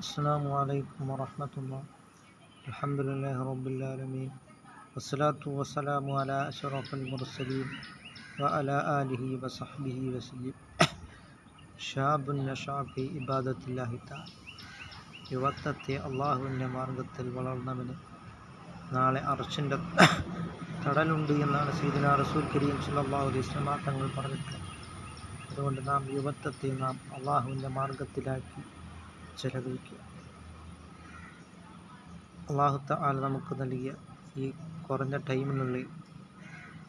السلام عليكم ورحمة الله الحمد لله رب العالمين والصلاة والسلام على أشرف المرسلين وعلى آله وصحبه وسلم شاب نشأ في عبادة الله تعالى യുവത്വത്തെ അള്ളാഹുവിൻ്റെ മാർഗത്തിൽ വളർന്നവന് നാളെ അർച്ചിൻ്റെ തടലുണ്ട് എന്നാണ് സീദന റസൂൽ കരീം സല്ലല്ലാഹു അലൈഹി വസല്ലം തങ്ങൾ പറഞ്ഞിട്ടുള്ളത് അതുകൊണ്ട് നാം യുവത്വത്തെ നാം അള്ളാഹുവിൻ്റെ മാർഗത്തിലാക്കി ചെലവഴിക്കുക. അള്ളാഹുത്ത ആല നമുക്ക് നൽകിയ ഈ കുറഞ്ഞ ടൈമിനുള്ളിൽ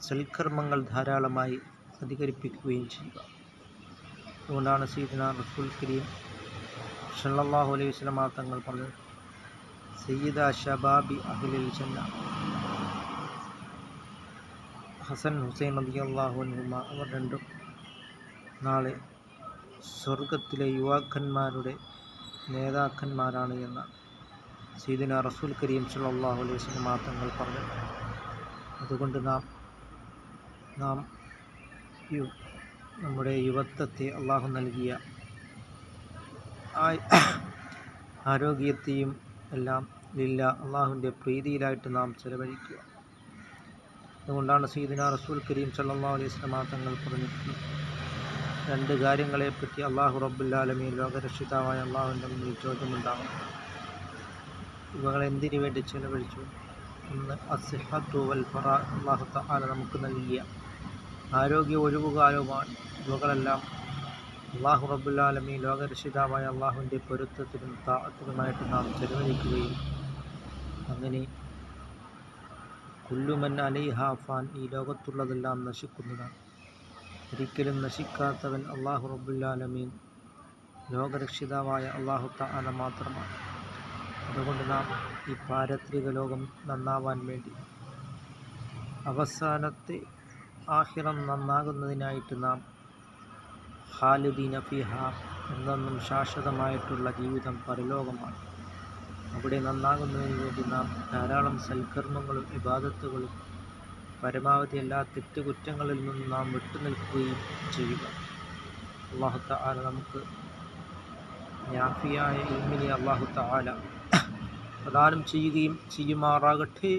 സൽക്കർമ്മങ്ങൾ ധാരാളമായി അധികരിപ്പിക്കുകയും ചെയ്യുക. അതുകൊണ്ടാണ് സീദന റസൂൽ കരീം ഷല്ലാഹു അലൈഹി വസല്ലം തങ്ങൾ പറഞ്ഞത് സയ്യിദ ഷബാബി അഹ്ലിൽ ജന്ന ഹസൻ ഹുസൈൻ റളിയല്ലാഹു അൻഹുമ അവർ രണ്ടും നാളെ സ്വർഗത്തിലെ യുവാക്കന്മാരുടെ നേതാക്കന്മാരാണ് എന്ന് സീദിന റസൂൽ കരീം സല്ലാഹു അലൈഹി തങ്ങൾ പറഞ്ഞു. അതുകൊണ്ട് നാം നാം നമ്മുടെ യുവത്വത്തെ അള്ളാഹു നൽകിയ ആരോഗ്യത്തെയും എല്ലാം ലില്ല അള്ളാഹുവിന്റെ പ്രീതിയിലായിട്ട് നാം ചെലവഴിക്കുക. അതുകൊണ്ടാണ് സീദിന റസൂൽ കരീം സല്ലാ അലൈഹി വസല്ലം തങ്ങൾ പറഞ്ഞിട്ടുള്ളത്. രണ്ട് കാര്യങ്ങളെപ്പറ്റി അള്ളാഹു റബ്ബുല്ലാലമീൻ ലോകരക്ഷിതാവായ അള്ളാഹുവിന്റെ മുന്നിൽ ചോദ്യമുണ്ടാകും. ഇവകൾ എന്തിനു വേണ്ടി ചെലവഴിച്ചു? ഒന്ന് അസിഹത്തു ഫറ അള്ളാഹു തആല നമുക്ക് നൽകിയ ആരോഗ്യ ഒഴിവുകാലവുമാണ്. ഇവകളെല്ലാം അള്ളാഹു റബ്ബുല്ലാലമീൻ ലോകരക്ഷിതാവായ അള്ളാഹുവിന്റെ പൊരുത്തത്തിനും താത്തിനുമായിട്ട് നാം ചെലവഴിക്കുകയും അങ്ങനെ കുല്ലുമൻ അലി ഹാഫാൻ ഈ ലോകത്തുള്ളതെല്ലാം നശിക്കുന്നതാണ്. ഒരിക്കലും നശിക്കാത്തവൻ അള്ളാഹു റബുല്ലാലമീൻ ലോകരക്ഷിതാവായ അള്ളാഹു തആല മാത്രമാണ്. അതുകൊണ്ട് നാം ഈ പാരത്രിക ലോകം നന്നാവാൻ വേണ്ടി അവസാനത്തെ ആഹിറം നന്നാകുന്നതിനായിട്ട് നാം ഖാലിദീന ഫിഹ എന്നെന്നും ശാശ്വതമായിട്ടുള്ള ജീവിതം പരലോകമാണ്. അവിടെ നന്നാകുന്നതിന് വേണ്ടി നാം ധാരാളം സൽക്കർമ്മങ്ങളും ഇബാദത്തുകളും പരമാവധി എല്ലാ തെറ്റുകുറ്റങ്ങളിൽ നിന്നും നാം വിട്ടുനിൽക്കുകയും ചെയ്യുക. അള്ളാഹു തആല നമുക്ക് യാഫിയായ ഇൽമിനെ അള്ളാഹു തആല പ്രദാനം ചെയ്യുകയും ചെയ്യുമാറാകട്ടെ.